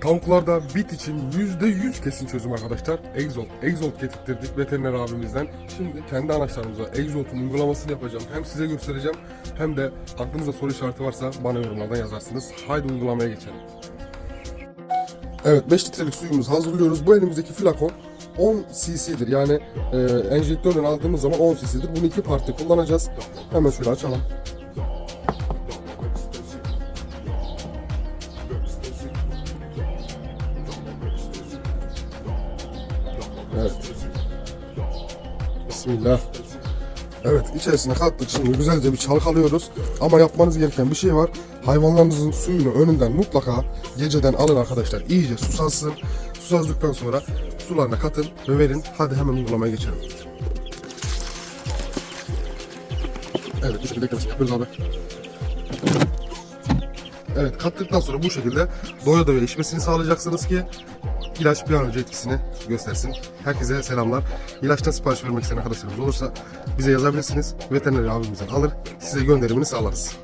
Tavuklarda bit için %100 kesin çözüm arkadaşlar. Exalt. Exalt getirttirdik veteriner abimizden. Şimdi kendi araçlarımıza Exalt'un uygulamasını yapacağım. Hem size göstereceğim hem de aklınızda soru işareti varsa bana yorumlardan yazarsınız. Haydi uygulamaya geçelim. Evet 5 litrelik suyumuzu hazırlıyoruz. Bu elimizdeki flakon 10 cc'dir. Yani e, enjektörden aldığımız zaman 10 cc'dir. Bunu iki parti kullanacağız. Hemen şöyle açalım. Evet. Bismillah. Evet içerisine kattık şimdi güzelce bir çalkalıyoruz. Ama yapmanız gereken bir şey var. Hayvanlarınızın suyunu önünden mutlaka geceden alın arkadaşlar. İyice susansın. Susazdıktan sonra sularına katın ve verin. Hadi hemen uygulamaya geçelim. Evet bu şekilde yapıyoruz abi. Evet kattıktan sonra bu şekilde doya doya içmesini sağlayacaksınız ki ilaç bir an önce etkisini göstersin. Herkese selamlar. İlaçtan sipariş vermek isteyen arkadaşlarımız olursa bize yazabilirsiniz. Veteriner abimizden alır. Size gönderimini sağlarız.